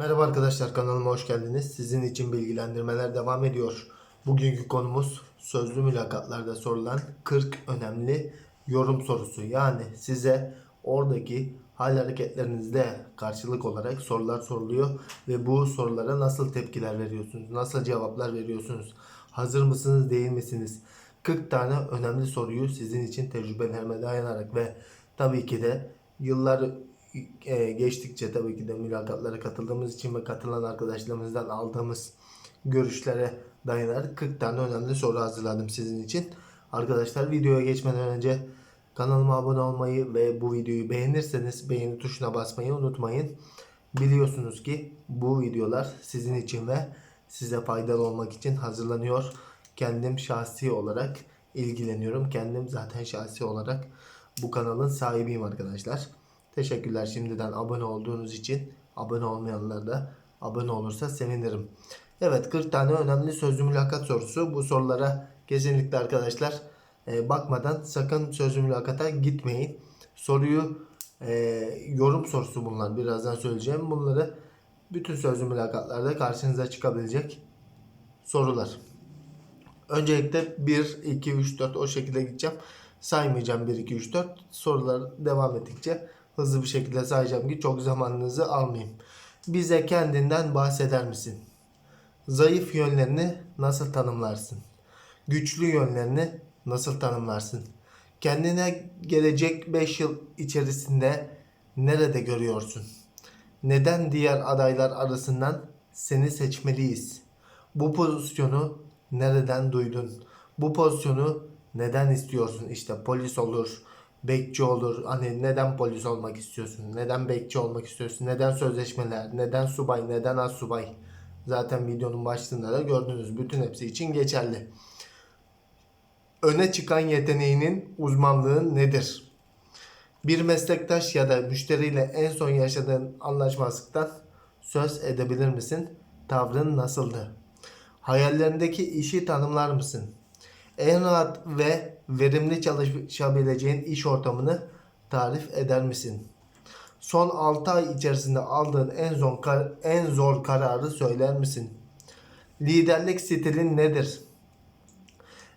Merhaba arkadaşlar kanalıma hoş geldiniz. Sizin için bilgilendirmeler devam ediyor. Bugünkü konumuz sözlü mülakatlarda sorulan 40 önemli yorum sorusu. Yani size oradaki hal hareketlerinizde karşılık olarak sorular soruluyor ve bu sorulara nasıl tepkiler veriyorsunuz? Nasıl cevaplar veriyorsunuz? Hazır mısınız, değil misiniz? 40 tane önemli soruyu sizin için tecrübelerime dayanarak ve tabii ki de yıllar e, geçtikçe tabii ki de mülakatlara katıldığımız için ve katılan arkadaşlarımızdan aldığımız görüşlere dayanarak 40 tane önemli soru hazırladım sizin için. Arkadaşlar videoya geçmeden önce kanalıma abone olmayı ve bu videoyu beğenirseniz beğeni tuşuna basmayı unutmayın. Biliyorsunuz ki bu videolar sizin için ve size faydalı olmak için hazırlanıyor. Kendim şahsi olarak ilgileniyorum. Kendim zaten şahsi olarak bu kanalın sahibiyim arkadaşlar. Teşekkürler şimdiden abone olduğunuz için. Abone olmayanlar da abone olursa sevinirim. Evet 40 tane önemli sözlü mülakat sorusu. Bu sorulara kesinlikle arkadaşlar e, bakmadan sakın sözlü mülakata gitmeyin. Soruyu e, yorum sorusu bunlar. Birazdan söyleyeceğim. Bunları bütün sözlü mülakatlarda karşınıza çıkabilecek sorular. Öncelikle 1, 2, 3, 4 o şekilde gideceğim. Saymayacağım 1, 2, 3, 4. Sorular devam ettikçe hızlı bir şekilde sayacağım ki çok zamanınızı almayayım. Bize kendinden bahseder misin? Zayıf yönlerini nasıl tanımlarsın? Güçlü yönlerini nasıl tanımlarsın? Kendine gelecek 5 yıl içerisinde nerede görüyorsun? Neden diğer adaylar arasından seni seçmeliyiz? Bu pozisyonu nereden duydun? Bu pozisyonu neden istiyorsun? İşte polis olur, bekçi olur. Hani neden polis olmak istiyorsun? Neden bekçi olmak istiyorsun? Neden sözleşmeler? Neden subay? Neden az subay? Zaten videonun başlığında da gördünüz. Bütün hepsi için geçerli. Öne çıkan yeteneğinin uzmanlığı nedir? Bir meslektaş ya da müşteriyle en son yaşadığın anlaşmazlıktan söz edebilir misin? Tavrın nasıldı? Hayallerindeki işi tanımlar mısın? En rahat ve verimli çalışabileceğin iş ortamını tarif eder misin? Son 6 ay içerisinde aldığın en zor, en zor kararı söyler misin? Liderlik stilin nedir?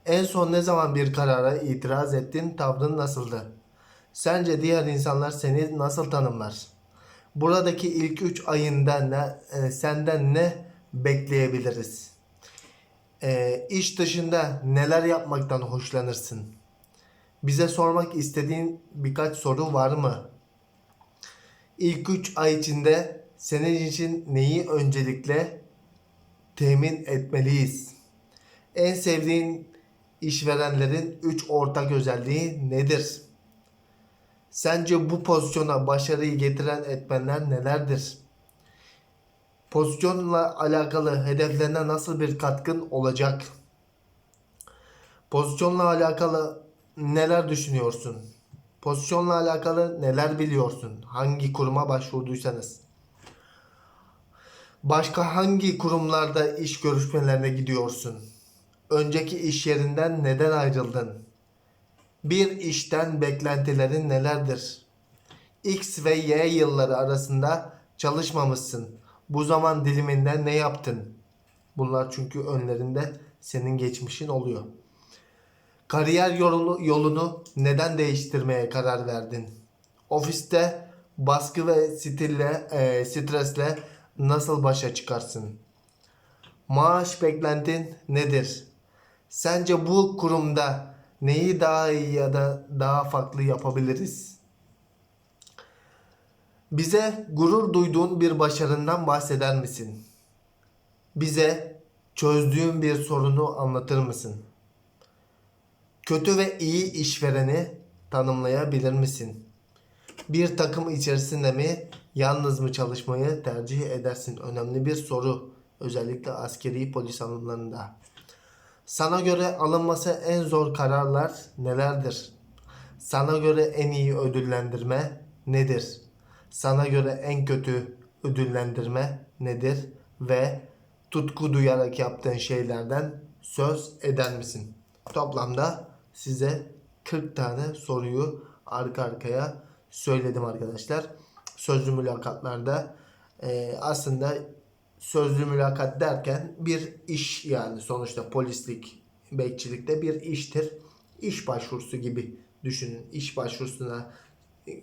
En son ne zaman bir karara itiraz ettin? Tavrın nasıldı? Sence diğer insanlar seni nasıl tanımlar? Buradaki ilk 3 ayında ne, e, senden ne bekleyebiliriz? E, iş dışında neler yapmaktan hoşlanırsın? Bize sormak istediğin birkaç soru var mı? İlk 3 ay içinde senin için neyi öncelikle temin etmeliyiz? En sevdiğin işverenlerin 3 ortak özelliği nedir? Sence bu pozisyona başarıyı getiren etmenler nelerdir? Pozisyonla alakalı hedeflerine nasıl bir katkın olacak? Pozisyonla alakalı neler düşünüyorsun? Pozisyonla alakalı neler biliyorsun? Hangi kuruma başvurduysanız? Başka hangi kurumlarda iş görüşmelerine gidiyorsun? Önceki iş yerinden neden ayrıldın? Bir işten beklentilerin nelerdir? X ve Y yılları arasında çalışmamışsın. Bu zaman diliminde ne yaptın? Bunlar çünkü önlerinde senin geçmişin oluyor. Kariyer yolunu, yolunu neden değiştirmeye karar verdin? Ofiste baskı ve stille, e, stresle nasıl başa çıkarsın? Maaş beklentin nedir? Sence bu kurumda neyi daha iyi ya da daha farklı yapabiliriz? Bize gurur duyduğun bir başarından bahseder misin? Bize çözdüğün bir sorunu anlatır mısın? Kötü ve iyi işvereni tanımlayabilir misin? Bir takım içerisinde mi yalnız mı çalışmayı tercih edersin? Önemli bir soru. Özellikle askeri polis alımlarında. Sana göre alınması en zor kararlar nelerdir? Sana göre en iyi ödüllendirme nedir? Sana göre en kötü ödüllendirme nedir? Ve tutku duyarak yaptığın şeylerden söz eder misin? Toplamda size 40 tane soruyu arka arkaya söyledim arkadaşlar. Sözlü mülakatlarda e, aslında sözlü mülakat derken bir iş yani sonuçta polislik, bekçilikte bir iştir. İş başvurusu gibi düşünün. İş başvurusuna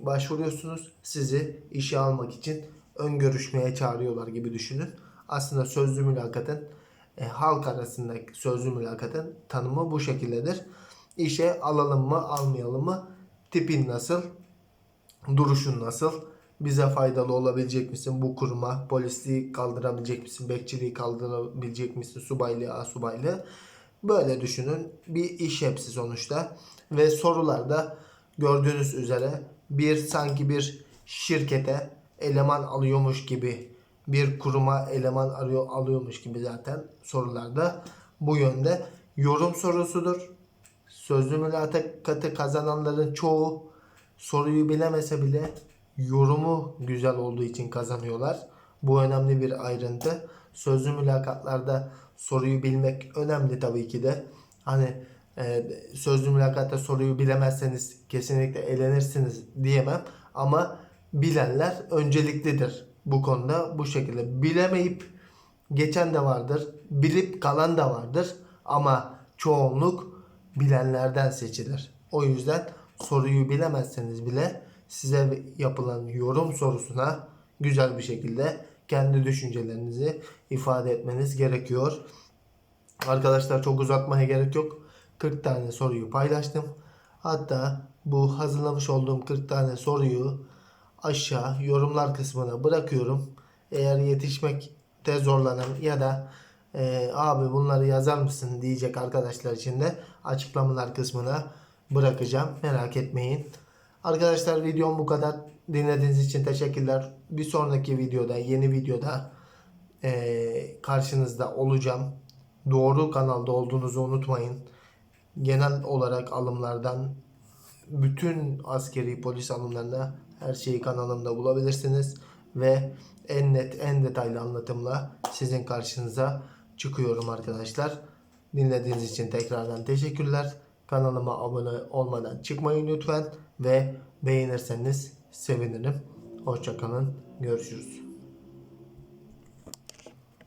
başvuruyorsunuz. Sizi işe almak için ön görüşmeye çağırıyorlar gibi düşünün. Aslında sözlü mülakatın e, halk arasındaki sözlü mülakatın tanımı bu şekildedir. İşe alalım mı, almayalım mı? Tipin nasıl? Duruşun nasıl? Bize faydalı olabilecek misin bu kuruma? Polisliği kaldırabilecek misin? Bekçiliği kaldırabilecek misin? Subaylığı, asubaylığı. Böyle düşünün. Bir iş hepsi sonuçta. Ve sorularda gördüğünüz üzere bir sanki bir şirkete eleman alıyormuş gibi bir kuruma eleman arıyor alıyormuş gibi zaten sorularda bu yönde yorum sorusudur. Sözlü mülakatı kazananların çoğu soruyu bilemese bile yorumu güzel olduğu için kazanıyorlar. Bu önemli bir ayrıntı. Sözlü mülakatlarda soruyu bilmek önemli tabii ki de. Hani e, sözlü mülakatta soruyu bilemezseniz kesinlikle elenirsiniz diyemem. Ama bilenler önceliklidir bu konuda bu şekilde. Bilemeyip geçen de vardır. Bilip kalan da vardır. Ama çoğunluk bilenlerden seçilir. O yüzden soruyu bilemezseniz bile size yapılan yorum sorusuna güzel bir şekilde kendi düşüncelerinizi ifade etmeniz gerekiyor. Arkadaşlar çok uzatmaya gerek yok. 40 tane soruyu paylaştım. Hatta bu hazırlamış olduğum 40 tane soruyu aşağı yorumlar kısmına bırakıyorum. Eğer yetişmekte zorlanan ya da e, abi bunları yazar mısın diyecek arkadaşlar için de açıklamalar kısmına bırakacağım. Merak etmeyin. Arkadaşlar videom bu kadar. Dinlediğiniz için teşekkürler. Bir sonraki videoda, yeni videoda e, karşınızda olacağım. Doğru kanalda olduğunuzu unutmayın. Genel olarak alımlardan bütün askeri polis alımlarında her şeyi kanalımda bulabilirsiniz ve en net en detaylı anlatımla sizin karşınıza çıkıyorum arkadaşlar. Dinlediğiniz için tekrardan teşekkürler. Kanalıma abone olmadan çıkmayın lütfen ve beğenirseniz sevinirim. Hoşçakalın. Görüşürüz.